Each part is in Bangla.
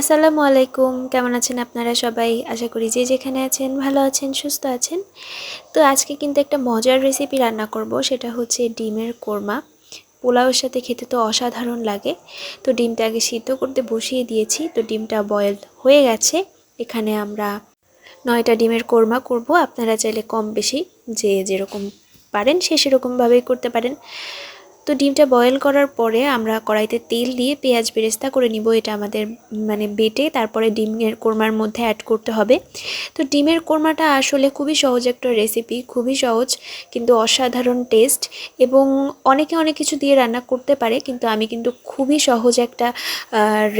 আসসালামু আলাইকুম। কেমন আছেন আপনারা সবাই? আশা করি যে যেখানে আছেন, ভালো আছেন, সুস্থ আছেন। তো আজকে কিন্তু একটা মজার রেসিপি রান্না করব, সেটা হচ্ছে ডিমের কোরমা। পোলাওয়ের সাথে খেতে তো অসাধারণ লাগে। তো ডিমটা আগে সিদ্ধ করতে বসিয়ে দিয়েছি। তো ডিমটা বয়েল হয়ে গেছে। এখানে আমরা নয়টা ডিমের কোরমা করব। আপনারা চাইলে কম বেশি যে যেরকম পারেন, সে সেরকমভাবেই করতে পারেন। তো ডিমটা বয়েল করার পরে আমরা কড়াইতে তেল দিয়ে পেঁয়াজ বেরেস্তা করে নিব। এটা আমাদের মানে বেটে তারপরে ডিমের কোরমার মধ্যে অ্যাড করতে হবে। তো ডিমের কোরমাটা আসলে খুবই সহজ একটা রেসিপি খুবই সহজ কিন্তু অসাধারণ টেস্ট এবং অনেকে অনেক কিছু দিয়ে রান্না করতে পারে কিন্তু আমি কিন্তু খুবই সহজ একটা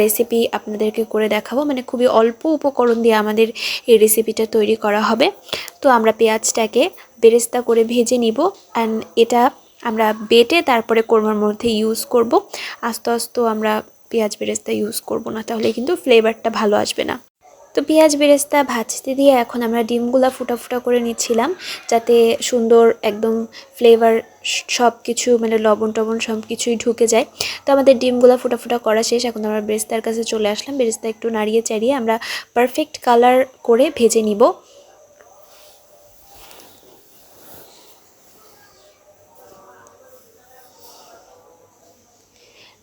রেসিপি আপনাদেরকে করে দেখাবো। মানে খুবই অল্প উপকরণ দিয়ে আমাদের এই রেসিপিটা তৈরি করা হবে। তো আমরা পেঁয়াজটাকে বেরেস্তা করে ভেজে নিব। অ্যান্ড এটা আমরা বেটে তারপরে কোরমার মধ্যে ইউজ করব। আস্তে আস্তে আমরা পেঁয়াজ বেরেস্তা ইউজ করব না, তাহলে কিন্তু ফ্লেভারটা ভালো আসবে না। তো পেঁয়াজ বেরেস্তা ভাজতে দিয়ে এখন আমরা ডিমগুলা ফুটা ফুটা করে নিচ্ছিলাম, যাতে সুন্দর একদম ফ্লেভার সব কিছু মানে লবণ টবণ সব কিছুই ঢুকে যায়। তো আমাদের ডিমগুলো ফুটা ফুটা করা শেষ, এখন আমরা বেরেস্তার কাছে চলে আসলাম। বেরেস্তা একটু নাড়িয়ে চাড়িয়ে আমরা পারফেক্ট কালার করে ভেজে নিব।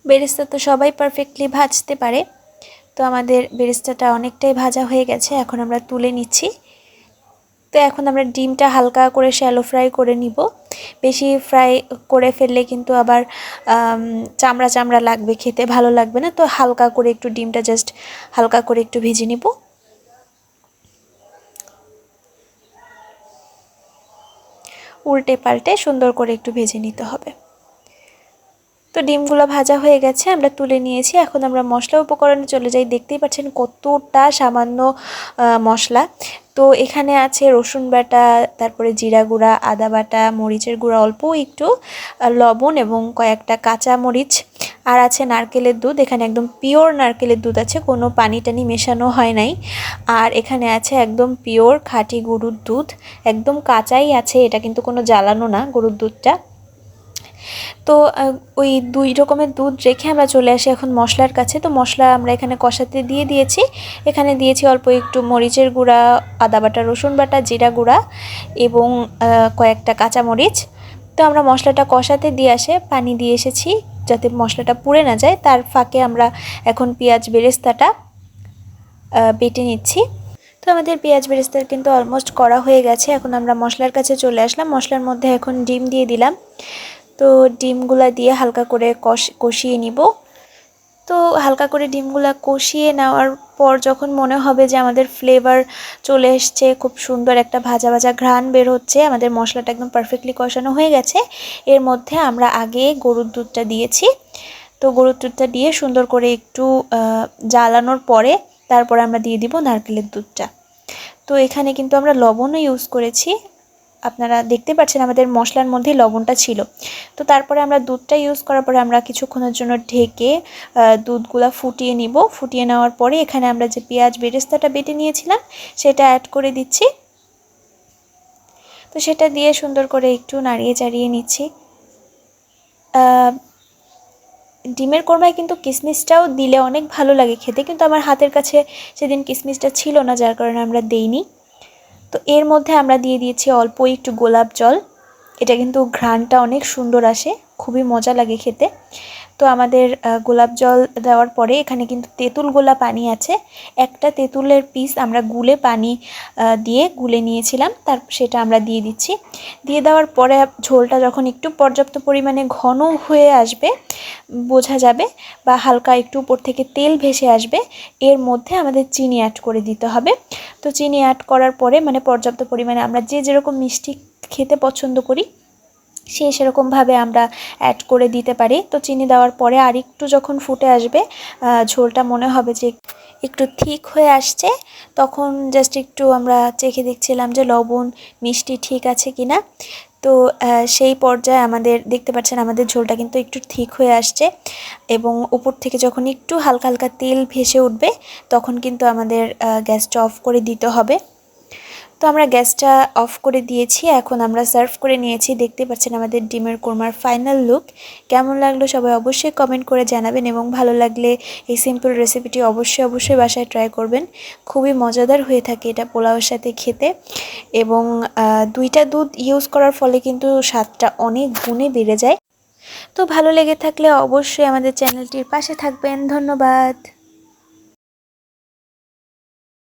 বেরেস্তা তো সবাই পারফেক্টলি ভাজতে পারে। তো আমাদের বেরেস্তাটা অনেকটাই ভাজা হয়ে গেছে, এখন আমরা তুলে নিচ্ছি। তো এখন আমরা ডিমটা হালকা করে শ্যালো ফ্রাই করে নিব। বেশি ফ্রাই করে ফেললে কিন্তু আবার চামড়া চামড়া লাগবে খেতে, ভালো লাগবে না। তো হালকা করে একটু ডিমটা জাস্ট হালকা করে একটু ভেজে নিব। উল্টে পাল্টে সুন্দর করে একটু ভেজে নিতে হবে। তো ডিমগুলো ভাজা হয়ে গেছে, আমরা তুলে নিয়েছি। এখন আমরা মশলা উপকরণে চলে যাই। দেখতেই পাচ্ছেন কতটা সামান্য মশলা। তো এখানে আছে রসুন বাটা, তারপরে জিরা গুঁড়া, আদা বাটা, মরিচের গুঁড়া, অল্প একটু লবণ এবং কয়েকটা কাঁচা মরিচ। আর আছে নারকেলের দুধ। এখানে একদম পিওর নারকেলের দুধ আছে, কোনো পানি টানি মেশানো হয় নাই। আর এখানে আছে একদম পিওর খাঁটি গরুর দুধ। একদম কাঁচাই আছে, এটা কিন্তু কোনো জ্বালানো না গরুর দুধটা। তো ওই দুই রকমের দুধ রেখে আমরা চলে আসি এখন মশলার কাছে। তো মশলা আমরা এখানে কষাতে দিয়ে দিয়েছি। এখানে দিয়েছি অল্প একটু মরিচের গুঁড়া, আদা বাটা, রসুন বাটা, জিরা গুঁড়া এবং কয়েকটা কাঁচামরিচ। তো আমরা মশলাটা কষাতে দিয়ে আসে পানি দিয়ে এসেছি যাতে মশলাটা পুড়ে না যায়। তার ফাঁকে আমরা এখন পেঁয়াজ বেরেস্তাটা বেটে নিচ্ছি। তো আমাদের পেঁয়াজ বেরেস্তার কিন্তু অলমোস্ট করা হয়ে গেছে। এখন আমরা মশলার কাছে চলে আসলাম। মশলার মধ্যে এখন ডিম দিয়ে দিলাম। তো ডিমগুলা দিয়ে হালকা করে কষ, কষিয়ে নিব। তো হালকা করে ডিমগুলা কষিয়ে নেওয়ার পর যখন মনে হবে যে আমাদের ফ্লেভার চলে এসছে, খুব সুন্দর একটা ভাজা ভাজা ঘ্রাণ বের হচ্ছে, আমাদের মশলাটা একদম পারফেক্টলি কষানো হয়ে গেছে, এর মধ্যে আমরা আগে গরুর দুধটা দিয়েছি। তো গরুর দুধটা দিয়ে সুন্দর করে একটু জ্বালানোর পরে তারপর আমরা দিয়ে দিব নারকেলের দুধটা। তো এখানে কিন্তু আমরা লবণও ইউজ করেছি। আপনারা দেখতে পাচ্ছেন আমাদের মশলার মধ্যে লবণটা ছিল। তো তারপরে আমরা দুধটা ইউজ করার পরে আমরা কিছুক্ষণের জন্য ঢেকে দুধগুলা ফুটিয়ে নিব। ফুটিয়ে নেওয়ার পরে এখানে আমরা যে পেঁয়াজ বেরেস্তাটা বেটে নিয়েছিলাম, সেটা অ্যাড করে দিচ্ছি। তো সেটা দিয়ে সুন্দর করে একটু নাড়িয়ে চাড়িয়ে নিচ্ছি। ডিমের কোরমায় কিন্তু কিশমিশটাও দিলে অনেক ভালো লাগে খেতে, কিন্তু আমার হাতের কাছে সেদিন কিশমিশটা ছিল না, যার কারণে আমরা দেইনি। তো এর মধ্যে আমরা দিয়ে দিয়েছি অল্প একটু গোলাপ জল। এটা কিন্তু ঘ্রাণটা অনেক সুন্দর আসে। খুবই মজা লাগে খেতে। তো আমাদের গোলাপ জল দেওয়ার পরে এখানে কিন্তু তেঁতুল গোলা পানি আছে। একটা তেঁতুলের পিস আমরা গুলে পানি দিয়ে গুলে নিয়েছিলাম। তার, সেটা আমরা দিয়ে দিচ্ছি। দিয়ে দেওয়ার পরে ঝোলটা যখন একটু পর্যাপ্ত পরিমাণে ঘন হয়ে আসবে, বোঝা যাবে বা হালকা একটু উপর থেকে তেল ভেসে আসবে, এর মধ্যে আমাদের চিনি অ্যাড করে দিতে হবে। তো চিনি অ্যাড করার পরে মানে পর্যাপ্ত পরিমাণে আমরা যে যেরকম মিষ্টি খেতে পছন্দ করি সে সেরকমভাবে আমরা অ্যাড করে দিতে পারি। তো চিনি দেওয়ার পরে আর একটু যখন ফুটে আসবে ঝোলটা মনে হবে যে একটু ঠিক হয়ে আসছে, তখন জাস্ট একটু আমরা চেখে দেখছিলাম যে লবণ, মিষ্টি ঠিক আছে কি না তো সেই পর্যায়ে আমাদের, দেখতে পাচ্ছেন আমাদের ঝোলটা কিন্তু একটু ঠিক হয়ে আসছে এবং উপর থেকে যখন একটু হালকা হালকা তেল ভেসে উঠবে, তখন কিন্তু আমাদের গ্যাসটা অফ করে দিতে হবে। তো আমরা গ্যাসটা অফ করে দিয়েছি, এখন আমরা সার্ভ করে নিয়েছি। দেখতে পাচ্ছেন আমাদের ডিমের কোরমার ফাইনাল লুক। কেমন লাগল সবাই অবশ্যই কমেন্ট করে জানাবেন এবং ভালো লাগলে এই সিম্পল রেসিপিটি অবশ্যই অবশ্যই বাসায় ট্রাই করবেন। খুবই মজাদার হয়ে থাকে এটা পোলাওয়ের সাথে খেতে এবং দুইটা দুধ ইউজ করার ফলে কিন্তু স্বাদটা অনেক গুণে বেড়ে যায়। তো ভালো লেগে থাকলে অবশ্যই আমাদের চ্যানেলটির পাশে থাকবেন। ধন্যবাদ।